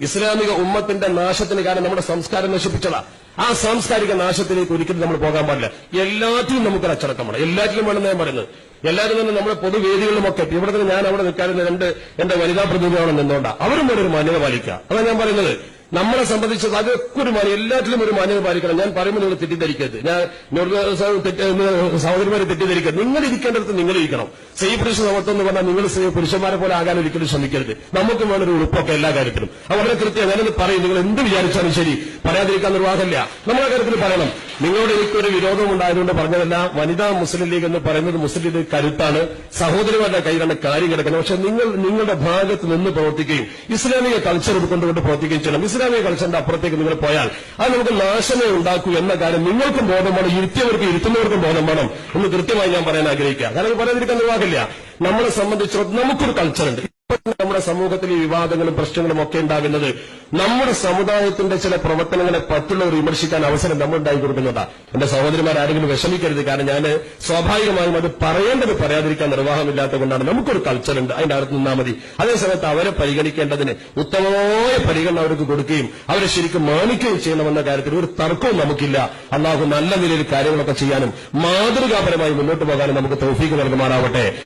ഇസ്ലാമിക ഉമ്മത്തിന്റെ നാശത്തിന് കാരണം നമ്മുടെ സംസ്കാരം നശിപ്പിച്ചതാ. ആ സാംസ്കാരിക നാശത്തിലേക്ക് ഒരിക്കലും നമ്മൾ പോകാൻ പാടില്ല. എല്ലാറ്റിലും അച്ചടക്കം വേണം എല്ലാറ്റിലും വേണം ഞാൻ പറയുന്നത്. എല്ലാവരും തന്നെ നമ്മുടെ പൊതുവേദികളിലുമൊക്കെ ഇവിടെ തന്നെ ഞാൻ അവിടെ നിൽക്കാറുണ്ട് രണ്ട് എന്റെ വനിതാ പ്രതിനിധിയാണ് നിന്നോണ്ട അവരും ഒരു മാന്യത പാലിക്കുക. അതാണ് ഞാൻ പറയുന്നത്. നമ്മളെ സംബന്ധിച്ചത് അതൊക്കെ ഒരു മാന്യം എല്ലാറ്റിലും ഒരു മാന്യത പാലിക്കണം. ഞാൻ പറയുമ്പോൾ നിങ്ങൾ തെറ്റിദ്ധരിക്കരുത്. ഞാൻ സഹോദരിമാരെ തെറ്റിദ്ധരിക്കരുത്. നിങ്ങൾ ഇരിക്കേണ്ടടുത്ത് നിങ്ങൾ ഇരിക്കണം. സ്ത്രീ പുരുഷ സമത്വം എന്ന് പറഞ്ഞാൽ നിങ്ങൾ പുരുഷന്മാരെ പോലെ ആകാൻ ഒരിക്കലും ശ്രമിക്കരുത്. നമുക്ക് ഒരു ഉറപ്പൊക്കെ എല്ലാ കാര്യത്തിലും. അത് വളരെ കൃത്യം ഞാനത് പറയും. നിങ്ങൾ എന്ത് വിചാരിച്ചാലും ശരി. പറയാതിരിക്കാൻ നിർവാഹമില്ല നമ്മളെ കാര്യത്തിൽ പറയണം. നിങ്ങളോട് എനിക്കൊരു വിരോധം ഉണ്ടായതുകൊണ്ട് പറഞ്ഞതല്ല വനിതാ മുസ്ലിം ലീഗ് എന്ന് പറയുന്നത് മുസ്ലിം ലീഗ് കരുത്താണ്. സഹോദരിമാരുടെ കയ്യിലാണ് കാര്യം കിടക്കുന്നത്. പക്ഷെ നിങ്ങൾ നിങ്ങളുടെ ഭാഗത്ത് നിന്ന് പ്രവർത്തിക്കുകയും ഇസ്ലാമിക കൾച്ചർ ഉൾക്കൊണ്ടുകൊണ്ട് പ്രവർത്തിക്കുകയും ചെയ്യണം. ഇസ്ലാമിക കൾച്ചറിന്റെ അപ്പുറത്തേക്ക് നിങ്ങൾ പോയാൽ അത് നമുക്ക് നാശമേ ഉണ്ടാക്കൂ എന്ന കാര്യം നിങ്ങൾക്കും ബോധം വേണം. ഇരുത്തിയവർക്കും ഇരുത്തുന്നവർക്കും ബോധം വേണം. എന്ന് കൃത്യമായി ഞാൻ പറയാൻ ആഗ്രഹിക്കുക. കാരണം പറയാതിരിക്കാൻ നിർവാഹമില്ല നമ്മളെ സംബന്ധിച്ചിടത്തോളം നമുക്കൊരു കൾച്ചറുണ്ട് നമ്മുടെ സമൂഹത്തിൽ ഈ വിവാദങ്ങളും പ്രശ്നങ്ങളും ഒക്കെ ഉണ്ടാകുന്നത്. നമ്മുടെ സമുദായത്തിന്റെ ചില പ്രവർത്തനങ്ങളെ പറ്റുള്ളവർ വിമർശിക്കാൻ അവസരം നമ്മൾ ഉണ്ടായി കൊടുക്കുന്നതാ. എന്റെ സഹോദരിമാർ ആരെങ്കിലും വിഷമിക്കരുത്. കാരണം ഞാൻ സ്വാഭാവികമായും അത് പറയേണ്ടത് പറയാതിരിക്കാൻ നിർവാഹമില്ലാത്ത കൊണ്ടാണ്. നമുക്കൊരു കൾച്ചറുണ്ട് അതിന്റെ അടുത്ത് നിന്നാൽ മതി. അതേസമയത്ത് അവരെ പരിഗണിക്കേണ്ടതിന് ഉത്തമമായ പരിഗണന അവർക്ക് കൊടുക്കുകയും അവരെ ശരിക്കും മാനിക്കുകയും ചെയ്യണമെന്ന കാര്യത്തിൽ ഒരു തർക്കവും നമുക്കില്ല. അള്ളാഹു നല്ല നിലയിൽ കാര്യങ്ങളൊക്കെ ചെയ്യാനും മാതൃകാപരമായി മുന്നോട്ട് പോകാനും നമുക്ക് തൗഫീക്ക് നൽകുമാറാവട്ടെ.